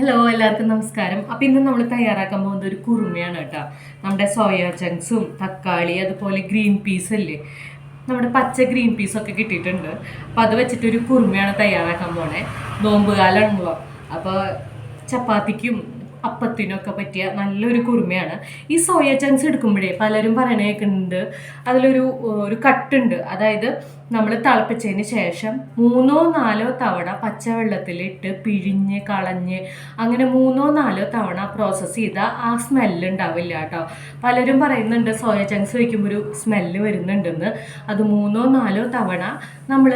Hello എല്ലാവർക്കും നമസ്കാരം. അപ്പം ഇന്ന് നമ്മൾ തയ്യാറാക്കാൻ പോകുന്നത് ഒരു കുറുമയാണ് കേട്ടോ. നമ്മുടെ സോയാ ചങ്ക്സും തക്കാളി അതുപോലെ ഗ്രീൻ പീസ് അല്ലേ? നമ്മുടെ പച്ച ഗ്രീൻ പീസൊക്കെ കിട്ടിയിട്ടുണ്ട്. അപ്പോൾ അത് വെച്ചിട്ടൊരു കുറുമയാണ് തയ്യാറാക്കാൻ പോണേ. നോമ്പ് അപ്പോൾ ചപ്പാത്തിക്കും അപ്പത്തിനൊക്കെ പറ്റിയ നല്ലൊരു കുറുമയാണ്. ഈ സോയ ചങ്ക്സ് എടുക്കുമ്പോഴേ പലരും പറയണേക്കുണ്ട് അതിലൊരു ഒരു കട്ടുണ്ട്. അതായത് നമ്മൾ തിളപ്പിച്ചതിന് ശേഷം മൂന്നോ നാലോ തവണ പച്ചവെള്ളത്തിലിട്ട് പിഴിഞ്ഞ് കളഞ്ഞ് അങ്ങനെ മൂന്നോ നാലോ തവണ പ്രോസസ്സ് ചെയ്താൽ ആ സ്മെല്ല് ഉണ്ടാവില്ല കേട്ടോ പലരും പറയുന്നുണ്ട് സോയ ചങ്ക്സ് വയ്ക്കുമ്പോൾ ഒരു സ്മെല്ല് വരുന്നുണ്ടെന്ന്. അത് മൂന്നോ നാലോ തവണ നമ്മൾ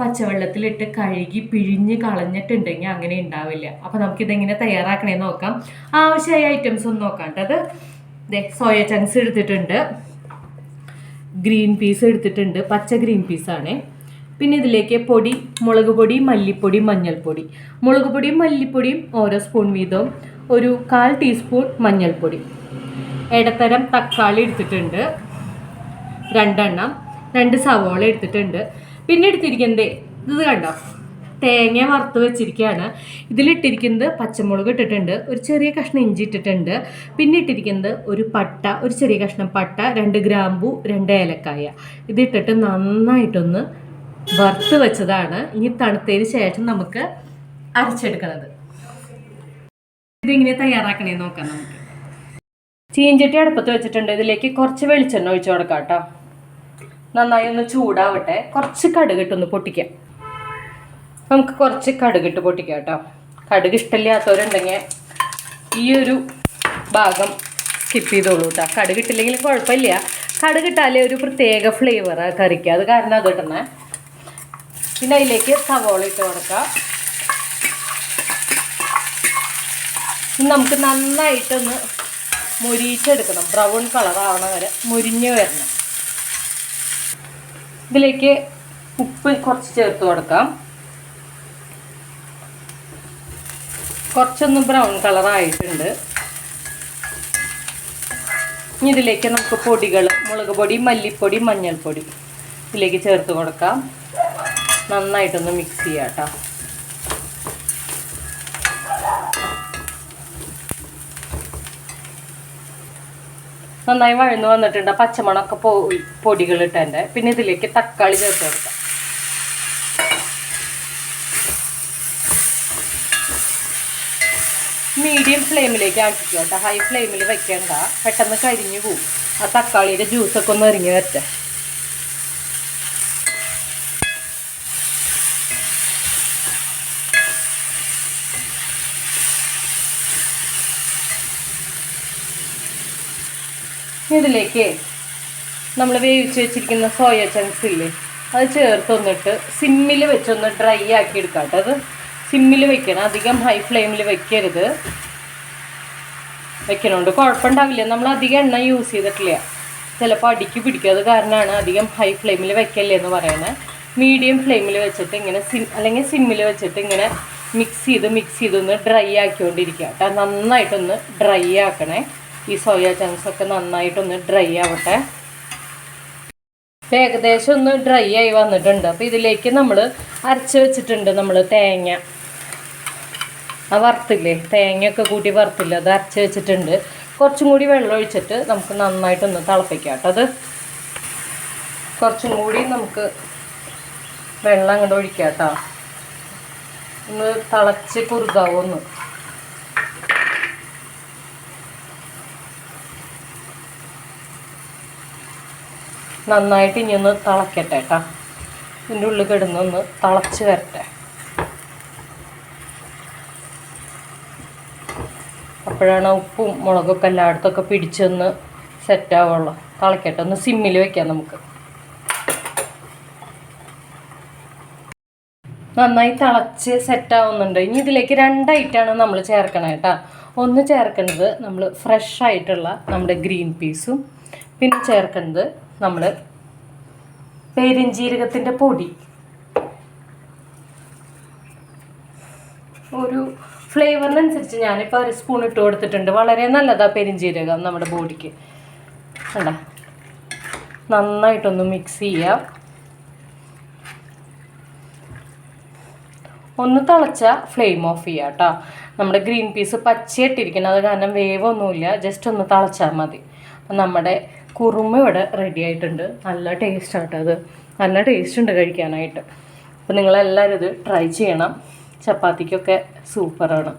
പച്ചവെള്ളത്തിലിട്ട് കഴുകി പിഴിഞ്ഞ് കളഞ്ഞിട്ടുണ്ടെങ്കിൽ അങ്ങനെ ഉണ്ടാവില്ല. അപ്പോൾ നമുക്കിതെങ്ങനെ തയ്യാറാക്കണേന്ന് നോക്കാം. ആവശ്യമായ ഐറ്റംസ് ഒന്ന് നോക്കാം ദേ സോയ ചങ്ക്സ് എടുത്തിട്ടുണ്ട്. ഗ്രീൻ പീസ് എടുത്തിട്ടുണ്ട്. പച്ച ഗ്രീൻ പീസാണ് പിന്നെ ഇതിലേക്ക് പൊടി മുളക് പൊടി മല്ലിപ്പൊടി മഞ്ഞൾപ്പൊടി. മുളക് പൊടിയും മല്ലിപ്പൊടിയും ഓരോ സ്പൂൺ വീതവും ഒരു കാൽ ടീസ്പൂൺ മഞ്ഞൾപ്പൊടി. ഇടത്തരം തക്കാളി എടുത്തിട്ടുണ്ട്. രണ്ടെണ്ണം. രണ്ട് സവോള എടുത്തിട്ടുണ്ട്. പിന്നെ എടുത്തിരിക്കുന്നത് ഇത് കണ്ടോ? തേങ്ങ വറുത്ത് വെച്ചിരിക്കുകയാണ്. ഇതിലിട്ടിരിക്കുന്നത് പച്ചമുളക് ഇട്ടിട്ടുണ്ട് ഒരു ചെറിയ കഷ്ണം ഇഞ്ചി ഇട്ടിട്ടുണ്ട്. പിന്നെ ഇട്ടിരിക്കുന്നത് ഒരു പട്ട ഒരു ചെറിയ കഷ്ണം പട്ട രണ്ട് ഗ്രാമ്പു രണ്ട് ഏലക്കായ. ഇതിട്ടിട്ട് നന്നായിട്ടൊന്ന് വറുത്ത് വെച്ചതാണ്. ഇനി തണുത്തതിന് ശേഷം നമുക്ക് അരച്ചെടുക്കുന്നത് ഇതിങ്ങനെ തയ്യാറാക്കണേ നോക്കാം നമുക്ക്. ചീഞ്ചട്ടി അടുപ്പത്ത് വെച്ചിട്ടുണ്ട്. ഇതിലേക്ക് കുറച്ച് വെളിച്ചെണ്ണ ഒഴിച്ചു കൊടുക്കാം കേട്ടോ. നന്നായി ഒന്ന് ചൂടാവട്ടെ. കുറച്ച് കടുകിട്ടൊന്ന് പൊട്ടിക്കാം. നമുക്ക് കുറച്ച് കടുകിട്ട് പൊട്ടിക്കാം കേട്ടോ. കടുക് ഇഷ്ടമില്ലാത്തവരുണ്ടെങ്കിൽ ഈ ഒരു ഭാഗം സ്കിപ്പ് ചെയ്തോളൂ കേട്ടോ. കടുകിട്ടില്ലെങ്കിൽ കുഴപ്പമില്ല. കടുകിട്ടാലേ ഒരു പ്രത്യേക ഫ്ലേവർ കറിക്ക്. അത് കാരണം അത് ഇടണേ. പിന്നെ അതിലേക്ക് സവോള ഇട്ട് കൊടുക്കാം. നമുക്ക് നന്നായിട്ടൊന്ന് മുരിച്ചെടുക്കണം ബ്രൗൺ കളർ ആവണ വരെ മുരിഞ്ഞ് വരണം. ഇതിലേക്ക് ഉപ്പ് കുറച്ച് ചേർത്ത് കൊടുക്കാം. കുറച്ചൊന്ന് ബ്രൗൺ കളർ ആയിട്ടുണ്ട്. ഇനി ഇതിലേക്ക് നമുക്ക് പൊടികൾ മുളക് പൊടി മല്ലിപ്പൊടി മഞ്ഞൾപ്പൊടി ഇതിലേക്ക് ചേർത്ത് കൊടുക്കാം. നന്നായിട്ടൊന്ന് മിക്സ് ചെയ്യാം കേട്ടോ. നന്നായി വഴന്നു വന്നിട്ടുണ്ട്. പച്ചമുളകൊക്കെ പോയി പൊടികൾ ഇട്ടതിന്റെ പിന്നെ ഇതിലേക്ക് തക്കാളി ചേർത്ത് കൊടുക്കാം. മീഡിയം ഫ്ലെയിമിലേക്ക് ആക്കിക്കോട്ടെ ഹൈ ഫ്ലെയിമിൽ വെക്കണ്ട. പെട്ടെന്ന് കരിഞ്ഞു പോകും ആ തക്കാളിയുടെ ജ്യൂസൊക്കെ ഒന്ന് ഇറങ്ങി വരട്ടെ. ഇതിലേക്ക് നമ്മൾ വേവിച്ച് വെച്ചിരിക്കുന്ന സോയ ചങ്ക്സ് ഇല്ലേ അത് ചേർത്തൊന്നിട്ട് സിമ്മിൽ വെച്ചൊന്ന് ഡ്രൈ ആക്കി എടുക്കാം കേട്ടോ. അത് സിമ്മിൽ വെക്കണം. അധികം ഹൈ ഫ്ലെയിമിൽ വെക്കരുത്. വെക്കണോണ്ട്. കുഴപ്പമുണ്ടാവില്ല. നമ്മൾ അധികം എണ്ണ യൂസ് ചെയ്തിട്ടില്ല. ചിലപ്പോൾ അടിക്ക് പിടിക്കാതെ കാരണമാണ് അധികം ഹൈ ഫ്ലെയിമിൽ വെക്കല്ലേ എന്ന് പറയുന്നത് മീഡിയം ഫ്ലെയിമിൽ വെച്ചിട്ട് ഇങ്ങനെ സിം അല്ലെങ്കിൽ സിമ്മിൽ വെച്ചിട്ട് ഇങ്ങനെ മിക്സ് ചെയ്ത് മിക്സ് ചെയ്തൊന്ന് ഡ്രൈ ആക്കിക്കൊണ്ടിരിക്കുക കേട്ടോ. നന്നായിട്ടൊന്ന് ഡ്രൈ ആക്കണേ. ഈ സോയ ചങ്ക്സ് ഒക്കെ നന്നായിട്ടൊന്ന് ഡ്രൈ ആവട്ടെ. ഏകദേശം ഒന്ന് ഡ്രൈ ആയി വന്നിട്ടുണ്ട്. അപ്പോൾ ഇതിലേക്ക് നമ്മൾ അരച്ച് വെച്ചിട്ടുണ്ട് നമ്മൾ തേങ്ങ. ആ വറുത്തില്ലേ? തേങ്ങയൊക്കെ കൂട്ടി വറുത്തില്ല? അത് അരച്ച് വെച്ചിട്ടുണ്ട്. കുറച്ചും കൂടി വെള്ളം ഒഴിച്ചിട്ട് നമുക്ക് നന്നായിട്ടൊന്ന് തിളപ്പിക്കാം കേട്ടോ അത്. കുറച്ചും കൂടി നമുക്ക് വെള്ളം അങ്ങോട്ട് ഒഴിക്കാം കേട്ടോ. ഒന്ന് തിളച്ച് കുറുകാവൊന്ന്. നന്നായിട്ട് ഇനി ഒന്ന് തിളക്കട്ടെ കേട്ടോ ഇതിന്റെ ഉള്ളിൽ കിടന്നൊന്ന് തിളച്ച് വരട്ടെ. അപ്പോഴാണ് ഉപ്പും മുളകൊക്കെ എല്ലായിടത്തൊക്കെ പിടിച്ചൊന്ന് സെറ്റ് ആവുള്ളൂ. തിളക്കട്ടെ ഒന്ന് സിമ്മിൽ വയ്ക്കാം നമുക്ക്. നന്നായി തിളച്ച് സെറ്റാവുന്നുണ്ട് ഇനി ഇതിലേക്ക് രണ്ടായിട്ടാണ് നമ്മൾ ചേർക്കണേ കേട്ടോ ഒന്ന് ചേർക്കുന്നത് നമ്മൾ ഫ്രഷ് ആയിട്ടുള്ള നമ്മുടെ ഗ്രീൻ പീസും പിന്നെ ചേർക്കുന്നത് നമ്മൾ പെരിഞ്ജീരകത്തിന്റെ പൊടി. ഒരു ഫ്ലേവറിനനുസരിച്ച് ഞാനിപ്പോൾ ഒരു സ്പൂൺ ഇട്ട് കൊടുത്തിട്ടുണ്ട്. വളരെ നല്ലതാണ് പെരിഞ്ജീരകം നമ്മുടെ ബോഡിക്ക്. അല്ല നന്നായിട്ടൊന്ന് മിക്സ് ചെയ്യാം. ഒന്ന് തിളച്ച ഫ്ലെയിം ഓഫ് ചെയ്യുക കേട്ടോ നമ്മുടെ ഗ്രീൻ പീസ് പച്ചയിട്ടിരിക്കണം അത് കാരണം വേവൊന്നുമില്ല. ജസ്റ്റ് ഒന്ന് തിളച്ചാൽ മതി. നമ്മുടെ കുറുമ ഇവിടെ റെഡി ആയിട്ടുണ്ട്. നല്ല ടേസ്റ്റ് ആട്ടോ അത്. നല്ല ടേസ്റ്റ് ഉണ്ട് കഴിക്കാനായിട്ട്. അപ്പം നിങ്ങളെല്ലാവരും ഇത് ട്രൈ ചെയ്യണം. ചപ്പാത്തിക്കൊക്കെ സൂപ്പറാണ്